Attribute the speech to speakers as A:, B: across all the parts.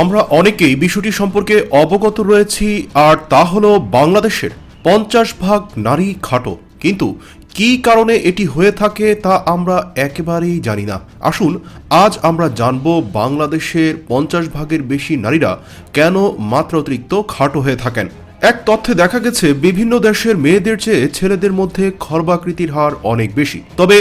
A: আমরা অনেকেই বিষয়টি সম্পর্কে অবগত রয়েছি, আর তা হলো বাংলাদেশের পঞ্চাশ ভাগ নারী খাটো। কিন্তু কী কারণে এটি হয়ে থাকে তা আমরা একেবারেই জানি না। আসুন, আজ আমরা জানব বাংলাদেশের পঞ্চাশ ভাগের বেশি নারীরা কেন মাত্রাতিরিক্ত খাটো হয়ে থাকেন। এক তথ্যে দেখা গেছে, বিভিন্ন দেশের মেয়েদের চেয়ে ছেলেদের মধ্যে খর্বাকৃতির হার অনেক বেশি। তবে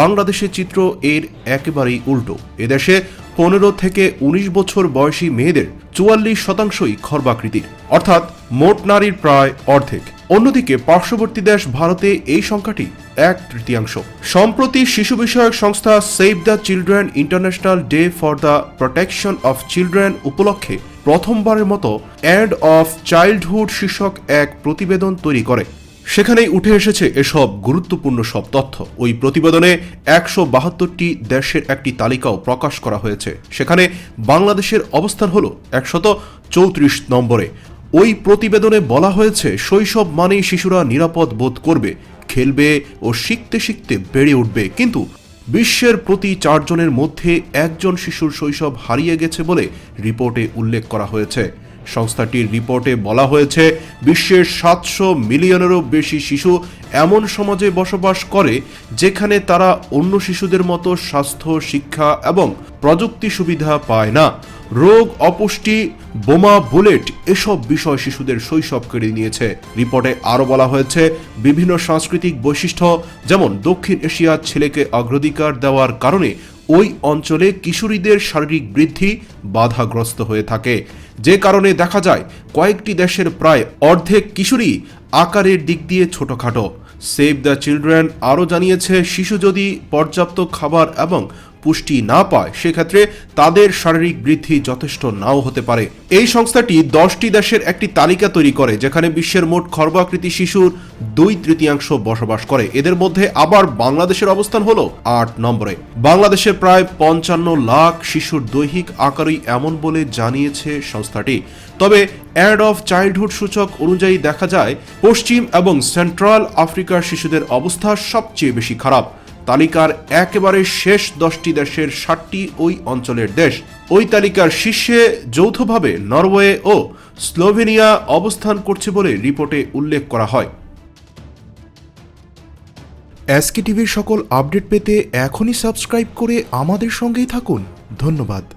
A: বাংলাদেশের চিত্র এর একেবারেই উল্টো। এদেশে পনেরো থেকে ১৯ বছর বয়সী মেয়েদের চুয়াল্লিশ শতাংশই খর্বাকৃতির অর্থাৎ মোট নারীর প্রায় অর্ধেক। অন্যদিকে পার্শ্ববর্তী দেশ ভারতে এই সংখ্যাটি এক তৃতীয়াংশ। সম্প্রতি শিশু বিষয়ক সংস্থা save the children international day for the protection of children উপলক্ষে প্রথমবারের মতো অ্যান্ড অফ চাইল্ডহুড শীর্ষক এক প্রতিবেদন তৈরি করে। সেখানেই উঠে এসেছে এসব গুরুত্বপূর্ণ সব তথ্য। ওই প্রতিবেদনে একশো বাহাত্তরটি দেশের একটি তালিকাও প্রকাশ করা হয়েছে। সেখানে বাংলাদেশের অবস্থান হল একশত চৌত্রিশ নম্বরে। ওই প্রতিবেদনে বলা হয়েছে, শৈশব মানেই শিশুরা নিরাপদ বোধ করবে, খেলবে ও শিখতে শিখতে বেড়ে উঠবে। কিন্তু বিশ্বের প্রতি চারজনের মধ্যে একজন শিশুর শৈশব হারিয়ে গেছে বলে রিপোর্টে উল্লেখ করা হয়েছে। সংস্থাটির রিপোর্টে বলা হয়েছে, বিশ্বের সাতশো মিলিয়নেরও বেশি শিশু এমন সমাজে বসবাস করে যেখানে তারা অন্য শিশুদের মতো স্বাস্থ্য, শিক্ষা এবং প্রযুক্তি সুবিধা পায় না। রোগ, অপুষ্টি, বোমা, বুলেট এসব বিষয় শিশুদের শৈশব কেড়ে নিয়েছে। রিপোর্টে আরও বলা হয়েছে, বিভিন্ন সাংস্কৃতিক বৈশিষ্ট্য যেমন দক্ষিণ এশিয়ার ছেলেকে অগ্রাধিকার দেওয়ার কারণে ওই অঞ্চলে কিশোরীদের শারীরিক বৃদ্ধি বাধাগ্রস্ত হয়ে থাকে। যে কারণে দেখা যায়, কয়েকটি দেশের প্রায় অর্ধেক কিশোরী আকারের দিক দিয়ে ছোটখাটো। সেভ দ্য চিলড্রেন আরও জানিয়েছে, শিশু যদি পর্যাপ্ত খাবার এবং পুষ্টি না পায়, সেক্ষেত্রে তাদের শারীরিক বৃদ্ধি যথেষ্ট নাও হতে পারে। এই সংস্থাটি দশটি দেশের একটি তালিকা তৈরি করে, যেখানে বিশ্বের মোট খর্বাকৃতি শিশুর দুই তৃতীয়াংশ বসবাস করে। এদের মধ্যে আবার বাংলাদেশের অবস্থান হলো আট নম্বরে। বাংলাদেশের প্রায় পঞ্চান্ন লাখ শিশুর দৈহিক আকারই এমন বলে জানিয়েছে সংস্থাটি। তবে অ্যাড অফ চাইল্ডহুড সূচক অনুযায়ী দেখা যায়, পশ্চিম এবং সেন্ট্রাল আফ্রিকার শিশুদের অবস্থা সবচেয়ে বেশি খারাপ। তালিকার একেবারে শেষ দশটি দেশের ষাটটি ওই অঞ্চলের দেশ। ওই তালিকার শীর্ষে যৌথভাবে নরওয়ে ও স্লোভেনিয়া অবস্থান করছে বলে রিপোর্টে উল্লেখ করা হয়। এসকে টিভির সকল আপডেট পেতে এখনই সাবস্ক্রাইব করে আমাদের সঙ্গেই থাকুন। ধন্যবাদ।